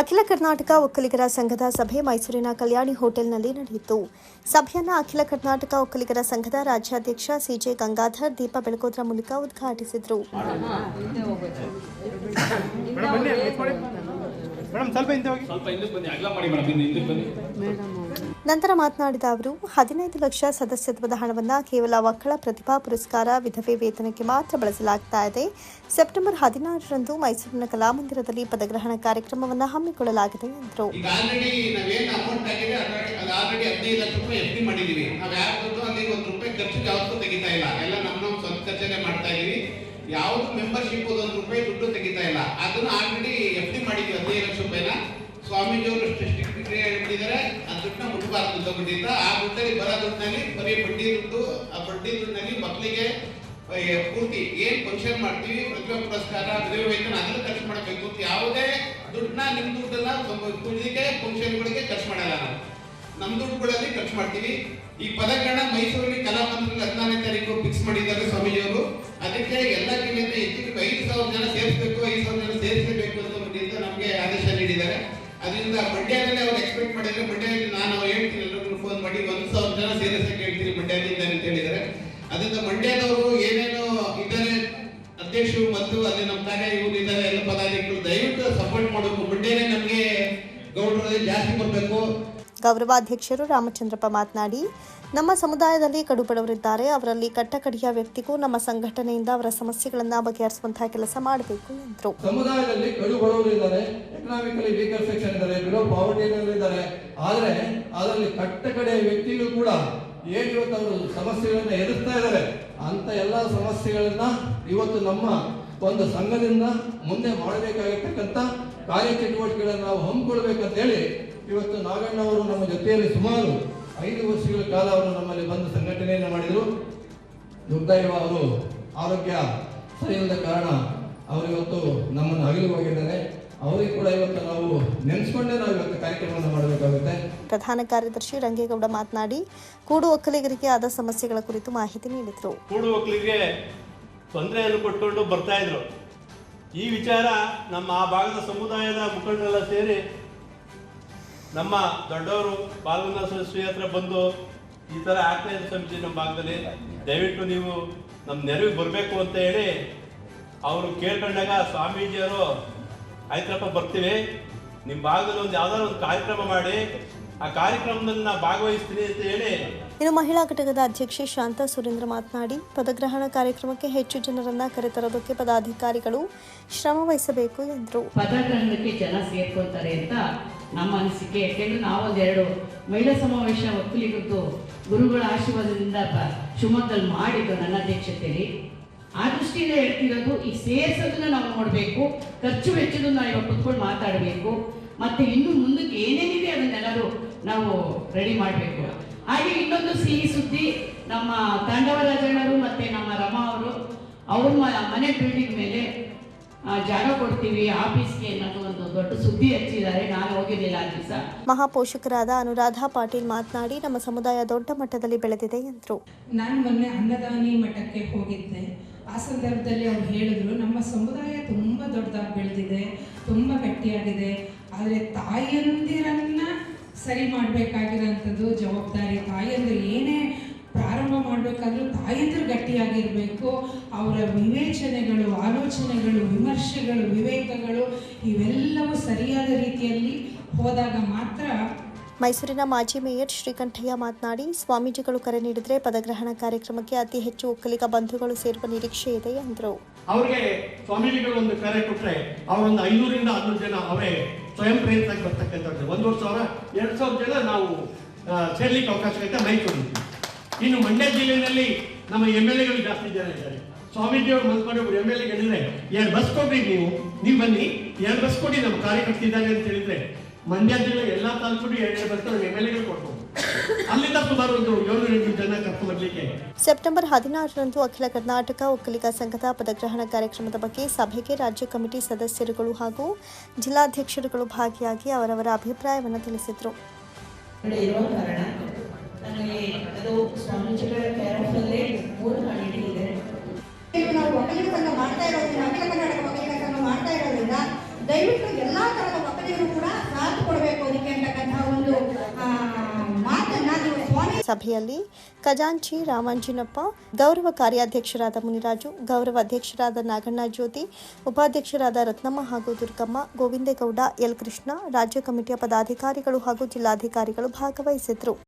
ಅಖಿಲ ಕರ್ನಾಟಕ ಒಕ್ಕಲಿಗರ ಸಂಘದ ಸಭೆ ಮೈಸೂರಿನ ಕಲ್ಯಾಣಿ ಹೋಟೆಲ್ನಲ್ಲಿ ನಡೆಯಿತು. ಸಭೆಯನ್ನು ಅಖಿಲ ಕರ್ನಾಟಕ ಒಕ್ಕಲಿಗರ ಸಂಘದ ರಾಜ್ಯಾಧ್ಯಕ್ಷ ಸಿಜೆ ಗಂಗಾಧರ್ ದೀಪ ಬೆಳಕೋದ್ರ ಮೂಲಕ ಉದ್ಘಾಟಿಸಿದರು. ಮೇಡಮ್ ಬನ್ನಿ ವೇಟ್ ಮಾಡಿ ಮೇಡಮ್ ಸ್ವಲ್ಪ ನಂತರ ಮಾತನಾಡಿದ ಅವರು, ಹದಿನೈದು ಲಕ್ಷ ಸದಸ್ಯತ್ವದ ಹಣವನ್ನು ಕೇವಲ ಮಕ್ಕಳ ಪ್ರತಿಭಾ ಪುರಸ್ಕಾರ ವಿಧವೆ ವೇತನಕ್ಕೆ ಮಾತ್ರ ಬಳಸಲಾಗ್ತಾ ಇದೆ. ಸೆಪ್ಟೆಂಬರ್ ಹದಿನಾರರಂದು ಮೈಸೂರಿನ ಕಲಾಮಂದಿರದಲ್ಲಿ ಪದಗ್ರಹಣ ಕಾರ್ಯಕ್ರಮವನ್ನು ಹಮ್ಮಿಕೊಳ್ಳಲಾಗಿದೆ ಎಂದರು. ಯಾವ್ದು ಮೆಂಬರ್ಶಿಪ್ ಒಂದು ರೂಪಾಯಿ ದುಡ್ಡು ತೆಗಿತಾ ಇಲ್ಲ. ಅದನ್ನ ಆಲ್ರೆಡಿ ಎಫ್ ಡಿ ಮಾಡಿದ್ವಿ, ಹದಿನೈದು ಲಕ್ಷ ರೂಪಾಯಿನ. ಸ್ವಾಮೀಜಿಯವರು ಸ್ಟ್ರಿಕ್ಟ್ ಹೇಳಿದ್ದಾರೆ ಆ ದುಡ್ಡನ್ನ ಮುಟ್ಬಾರ್ದು ತಗೊಂಡಿದ್ದ ಆ ದುಡ್ಡಲ್ಲಿ ಬರೋ ದುಡ್ಡಿನಲ್ಲಿ ಬರೀ ಬಡ್ಡಿ ದುಡ್ಡು, ಆ ಬಡ್ಡಿ ದುಡ್ಡಿನಲ್ಲಿ ಮಕ್ಕಳಿಗೆ ಪೂರ್ತಿ ಏನ್ ಫಂಕ್ಷನ್ ಮಾಡ್ತೀವಿ ಪ್ರತಿಭಾ ಪುರಸ್ಕಾರ ವಿಧವೆ ವೇತನ, ಅದನ್ನು ಖರ್ಚು ಮಾಡಬೇಕು ಯಾವುದೇ ದುಡ್ಡನ್ನ ನಿಮ್ ದುಡ್ಡನ್ನ ಕುಡಿದಿಗೆ ಫಂಕ್ಷನ್ಗಳಿಗೆ ಖರ್ಚು ಮಾಡಲ್ಲ ನಾವು. ನಮ್ಮ ದುಡ್ಡುಗಳಲ್ಲಿ ಖರ್ಚು ಮಾಡ್ತೀವಿ. ಈ ಪದಗಳನ್ನ ಮೈಸೂರಲ್ಲಿ ಕಲಾಮಂದಿರದಲ್ಲಿ ಹದಿನಾರನೇ ತಾರೀಕು ಫಿಕ್ಸ್ ಮಾಡಿದ್ದಾರೆ ಸ್ವಾಮೀಜಿಯವರು. ಅದಕ್ಕೆ ಎಲ್ಲ ಜಿಲ್ಲೆಯಿಂದ ಹೆಚ್ಚಿಗೆ ಐದು ಸಾವಿರ ಜನ ಸೇರಿಸಬೇಕು, ಐದು ಸಾವಿರ ಜನ ಸೇರಿಸಬೇಕು ಅಂತ ನಮಗೆ ಆದೇಶ ನೀಡಿದ್ದಾರೆ. ಅದರಿಂದ ಮಂಡ್ಯದಲ್ಲೇ ಅವ್ರು ಎಕ್ಸ್ಪೆಕ್ಟ್ ಮಾಡಿದ್ರೆ ಮಂಡ್ಯದಲ್ಲಿ ನಾನು ಹೇಳ್ತೀನಿ ಎಲ್ಲರಿಗೂ ಫೋನ್ ಮಾಡಿ, ಒಂದು ಸಾವಿರ ಜನ ಸೇರಿಸಕ್ಕೆ ಹೇಳ್ತೀನಿ ಮಂಡ್ಯದಿಂದ ಅಂತ ಹೇಳಿದ್ದಾರೆ. ಅದರಿಂದ ಮಂಡ್ಯದವರು ಏನೇನು ಇದ್ದಾರೆ, ಅಧ್ಯಕ್ಷರು ಮತ್ತು ಅಲ್ಲಿ ನಮ್ಮ ತಾನೇ ಇವರು ಇದ್ದಾರೆ, ಎಲ್ಲ ಪದಾಧಿಕಾರಿಗಳು ದಯವಿಟ್ಟು ಸಪೋರ್ಟ್ ಮಾಡಬೇಕು ಮಂಡ್ಯನೇ ನಮಗೆ ಗೌಡರಲ್ಲಿ ಜಾಸ್ತಿ ಬರಬೇಕು ಗೌರವಾಧ್ಯಕ್ಷರು ರಾಮಚಂದ್ರಪ್ಪ ಮಾತನಾಡಿ, ನಮ್ಮ ಸಮುದಾಯದಲ್ಲಿ ಕಡುಬಡವರಿದ್ದಾರೆ. ಅವರಲ್ಲಿ ಕಟ್ಟಕಡಿಯ ವ್ಯಕ್ತಿಗೂ ನಮ್ಮ ಸಂಘಟನೆಯಿಂದ ಅವರ ಸಮಸ್ಯೆಗಳನ್ನು ಬಗೆಹರಿಸುವಂತಹ ಕೆಲಸ ಮಾಡಬೇಕು ಎಂದರು. ಸಮುದಾಯದಲ್ಲಿ ಕಡುಬಡವರು ಇದ್ದಾರೆ ಎಕನಾಮಿಕಲಿ ವೀಕರ್ ಸೆಕ್ಷನ್ ಇದ್ದಾರೆ ಬಿಲೋ ಪಾವರ್ಟಿ ಇದ್ದಾರೆ. ಆದರೆ, ಅದರಲ್ಲಿ ಕಟ್ಟಕಡೆಯ ವ್ಯಕ್ತಿಗಳು ಕೂಡ ಏನು ಇವತ್ತು ಅವರು ಸಮಸ್ಯೆಗಳನ್ನ ಎದುರಿಸ್ತಾ ಇದ್ದಾರೆ, ಅಂತ ಎಲ್ಲ ಸಮಸ್ಯೆಗಳನ್ನ ಇವತ್ತು ನಮ್ಮ ಒಂದು ಸಂಘದಿಂದ ಮುಂದೆ ಮಾಡಬೇಕಾಗಿರ್ತಕ್ಕಂಥ ಕಾರ್ಯಚಟುವಟಿಕೆಗಳನ್ನು ನಾವು ಹಮ್ಮಿಕೊಳ್ಬೇಕಂತ ಹೇಳಿ ಇವತ್ತು ನಾಗಣ್ಣ ಅವರು ನಮ್ಮ ಜೊತೆಯಲ್ಲಿ ಸುಮಾರು ಐದು ವರ್ಷಗಳ ಕಾಲ ಅವರು ನಮ್ಮಲ್ಲಿ ಬಂದು ಸಂಘಟನೆಯನ್ನು ಮಾಡಿದರು. ದುರ್ದೈವ ಅವರು ಆರೋಗ್ಯ ಸರಿಯಿಲ್ಲದ ಕಾರಣ ಅವರು ಇವತ್ತು ನಮ್ಮನ್ನು ಅಗಲಿ ಹೋಗಿದ್ದಾರೆ. ಅವರಿಗೆ ಕೂಡ ಇವತ್ತು ನಾವು ನೆನೆಸ್ಕೊಂಡೇ ನಾವು ಇವತ್ತು ಕಾರ್ಯಕ್ರಮವನ್ನು ಮಾಡಬೇಕಾಗುತ್ತೆ. ಪ್ರಧಾನ ಕಾರ್ಯದರ್ಶಿ ರಂಗೇಗೌಡ ಮಾತನಾಡಿ ಕೂಡು ಒಕ್ಕಲಿಗರಿಗೆ ಆದ ಸಮಸ್ಯೆಗಳ ಕುರಿತು ಮಾಹಿತಿ ನೀಡಿದರು. ಕೂಡು ಒಕ್ಕಲಿಗೆ ತೊಂದರೆಯನ್ನು ಕೊಟ್ಟುಕೊಂಡು ಬರ್ತಾ ಇದ್ರು. ಈ ವಿಚಾರ ನಮ್ಮ ಆ ಭಾಗದ ಸಮುದಾಯದ ಮುಖಂಡರೆಲ್ಲ ಸೇರಿ ನಮ್ಮ ದೊಡ್ಡವರು ಪಾಲ್ಗೊಂಡ ಶ್ರೀ ಹತ್ರ ಬಂದು ಈ ಥರ ಆಗ್ತಾ ಇದೆ ಸಮಿತಿ ನಮ್ಮ ಭಾಗದಲ್ಲಿ. ದಯವಿಟ್ಟು ನೀವು ನಮ್ಮ ನೆರವಿಗೆ ಬರಬೇಕು ಅಂತ ಹೇಳಿ ಅವರು ಕೇಳ್ಕೊಂಡಾಗ ಸ್ವಾಮೀಜಿಯವರು ಆಯ್ತಪ್ಪ ಬರ್ತೀವಿ. ನಿಮ್ಮ ಭಾಗದಲ್ಲಿ ಒಂದು ಯಾವ್ದಾದ್ರು ಒಂದು ಕಾರ್ಯಕ್ರಮ ಮಾಡಿ. ಆ ಕಾರ್ಯಕ್ರಮದಲ್ಲಿ ನಾ ಭಾಗವಹಿಸ್ತೀನಿ ಅಂತ ಹೇಳಿ. ಇನ್ನು ಮಹಿಳಾ ಘಟಕದ ಅಧ್ಯಕ್ಷೆ ಶಾಂತಾ ಸುರೇಂದ್ರ ಮಾತನಾಡಿ ಪದಗ್ರಹಣ ಕಾರ್ಯಕ್ರಮಕ್ಕೆ ಹೆಚ್ಚು ಜನರನ್ನ ಕರೆತರೋದಕ್ಕೆ ಪದಾಧಿಕಾರಿಗಳು ಶ್ರಮ ವಹಿಸಬೇಕು ಎಂದರು. ಪದಗ್ರಹಣಕ್ಕೆ ಜನ ಸೇರ್ಕೊಳ್ತಾರೆ ಅಂತ ನಮ್ಮ ಅನಿಸಿಕೆ. ಯಾಕೆಂದ್ರೆ ನಾವೊಂದೆರಡು ಮಹಿಳಾ ಸಮಾವೇಶ ಒಕ್ಕಲಿಗದ್ದು ಗುರುಗಳ ಆಶೀರ್ವಾದದಿಂದ ಶಿವಮೊಗ್ಗದಲ್ಲಿ ಮಾಡಿದ್ದು ನನ್ನ ಅಧ್ಯಕ್ಷತೆಯಲ್ಲಿ. ಆ ದೃಷ್ಟಿಯಿಂದ ಹೇಳ್ತಿರೋದು ಈ ಸೇರಿಸೋದನ್ನ ನಾವು ನೋಡಬೇಕು, ಖರ್ಚು ವೆಚ್ಚದನ್ನ ನಾವು ಇವಾಗ ಕುತ್ಕೊಂಡು ಮಾತಾಡಬೇಕು, ಮತ್ತೆ ಇನ್ನು ಮುಂದಕ್ಕೆ ಏನೇನಿದೆ ಅದನ್ನೆಲ್ಲರೂ ನಾವು ರೆಡಿ ಮಾಡಬೇಕು. ಹಾಗೆ ಇನ್ನೊಂದು ಸಿಹಿ ಸುದ್ದಿ, ನಮ್ಮ ತಾಂಡವರಾಜಣ್ಣರು ಮತ್ತೆ ನಮ್ಮ ರಮಾ ಅವರು, ಅವ್ರ ಮನೆ ಬಿಲ್ಡಿಂಗ್ ಮೇಲೆ ಜಾಗ ಕೊಡ್ತೀವಿ ಆಫೀಸ್ಗೆ ಅನ್ನೋದು ಒಂದು ದೊಡ್ಡ ಸುದ್ದಿ ಹಚ್ಚಿದ್ದಾರೆ. ನಾನು ಹೋಗಿರ್ಲಿಲ್ಲ ಆ ದಿವಸ ಮಹಾಪೋಷಕರಾದ ಅನುರಾಧ ಪಾಟೀಲ್ ಮಾತನಾಡಿ ನಮ್ಮ ಸಮುದಾಯ ದೊಡ್ಡ ಮಟ್ಟದಲ್ಲಿ ಬೆಳೆದಿದೆ ಎಂದರು. ನಾನು ಮೊನ್ನೆ ಅನ್ನದಾನಿ ಮಠಕ್ಕೆ ಹೋಗಿದ್ದೆ. ಆ ಸಂದರ್ಭದಲ್ಲಿ ಅವ್ರು ಹೇಳಿದ್ರು ನಮ್ಮ ಸಮುದಾಯ ತುಂಬ ದೊಡ್ಡದಾಗಿ ಬೆಳೆದಿದೆ ತುಂಬ ಗಟ್ಟಿಯಾಗಿದೆ ಆದರೆ ತಾಯಿಯಂದಿರನ್ನ ಸರಿ ಮಾಡಬೇಕಾಗಿರೋಂಥದ್ದು ಜವಾಬ್ದಾರಿ ಗಟ್ಟಿಯಾಗಿರಬೇಕು ಅವರ ವಿವೇಚನೆಗಳು ಆಲೋಚನೆಗಳು ವಿಮರ್ಶೆಗಳು ವಿವೇಕಗಳು ಇವೆಲ್ಲವೂ ಸರಿಯಾದ ರೀತಿಯಲ್ಲಿ ಹೋದಾಗ ಮಾತ್ರ ಮೈಸೂರಿನ ಮಾಜಿ ಮೇಯರ್ ಶ್ರೀಕಂಠಯ್ಯ ಮಾತನಾಡಿ ಸ್ವಾಮೀಜಿಗಳು ಕರೆ ನೀಡಿದರೆ ಪದಗ್ರಹಣ ಕಾರ್ಯಕ್ರಮಕ್ಕೆ ಅತಿ ಹೆಚ್ಚು ಒಕ್ಕಲಿಗ ಬಂಧುಗಳು ಸೇರುವ ನಿರೀಕ್ಷೆ ಇದೆ ಎಂದರು. ಅವರಿಗೆ ಸ್ವಾಮೀಜಿಗಳು ಒಂದು ಕರೆ ಕೊಟ್ಟರೆ ಅವರೊಂದು ಐನೂರಿಂದ ಆರ್ನೂರು ಜನ ಅವರೇ ಸ್ವಯಂ ಪ್ರೇರಿತಾಗಿ ಬರ್ತಕ್ಕಂಥದ್ದು ಒಂದೂವರೆ ಸಾವಿರ ಎರಡು ಸಾವಿರ ಜನ ನಾವು ಸೇರ್ಲಿಕ್ಕೆ ಅವಕಾಶ ಐತೆ ಮೈಸೂರು ಇನ್ನು ಮಂಡ್ಯ ಜಿಲ್ಲೆಯಲ್ಲಿ ನಮ್ಮ ಎಂ ಎಲ್ ಎಗಳು ಜಾಸ್ತಿ ಜನ ಇದ್ದಾರೆ ಸ್ವಾಮೀಜಿಯವರು ಮನ್ಕೊಂಡು ಒಬ್ರು ಎಂ ಎಲ್ ಎ ಹೇಳಿದ್ರೆ ಎರಡು ಬಸ್ ಕೊಡ್ರಿ ನೀವು ನೀವು ಬನ್ನಿ ಎರಡು ಬಸ್ ಕೊಡಿ ನಮ್ಮ ಕಾರ್ಯಕರ್ತಿದ್ದಾರೆ ಅಂತ ಹೇಳಿದ್ರೆ ಮಂಡ್ಯ ಜಿಲ್ಲೆ ಎಲ್ಲಾ ತಾಲೂಕು ಎರಡು ಬಸ್ ಎಂ ಎಲ್ ಎಗಳು ಕೊಡ್ಬೋದು ಸೆಪ್ಟೆಂಬರ್ ಹದಿನಾರರಂದು ಅಖಿಲ ಕರ್ನಾಟಕ ಒಕ್ಕಲಿಗ ಸಂಘದ ಪದಗ್ರಹಣ ಕಾರ್ಯಕ್ರಮದ ಬಗ್ಗೆ ಸಭೆಗೆ ರಾಜ್ಯ ಕಮಿಟಿ ಸದಸ್ಯರುಗಳು ಹಾಗೂ ಜಿಲ್ಲಾಧ್ಯಕ್ಷರುಗಳು ಭಾಗಿಯಾಗಿ ಅವರವರ ಅಭಿಪ್ರಾಯವನ್ನು ತಿಳಿಸಿದರು. ಕೂಡ ಸಾಥ್ ಕೊಡಬೇಕು ಅದಕ್ಕೆ ಅಂತಕ್ಕಂತಹ ಒಂದು ಸಭೆಯಲ್ಲಿ ಖಜಾಂಚಿ ರಾಮಾಂಜಿನಪ್ಪ, ಗೌರವ ಕಾರ್ಯಾಧ್ಯಕ್ಷರಾದ ಮುನಿರಾಜು, ಗೌರವ ಅಧ್ಯಕ್ಷರಾದ ನಾಗಣ್ಣ ಜ್ಯೋತಿ, ಉಪಾಧ್ಯಕ್ಷರಾದ ರತ್ನಮ್ಮ ಹಾಗೂ ದುರ್ಗಮ್ಮ, ಗೋವಿಂದೇಗೌಡ, ಎಲ್ ಕೃಷ್ಣ, ರಾಜ್ಯ ಕಮಿಟಿಯ ಪದಾಧಿಕಾರಿಗಳು ಹಾಗೂ ಜಿಲ್ಲಾಧಿಕಾರಿಗಳು ಭಾಗವಹಿಸಿದ್ರು.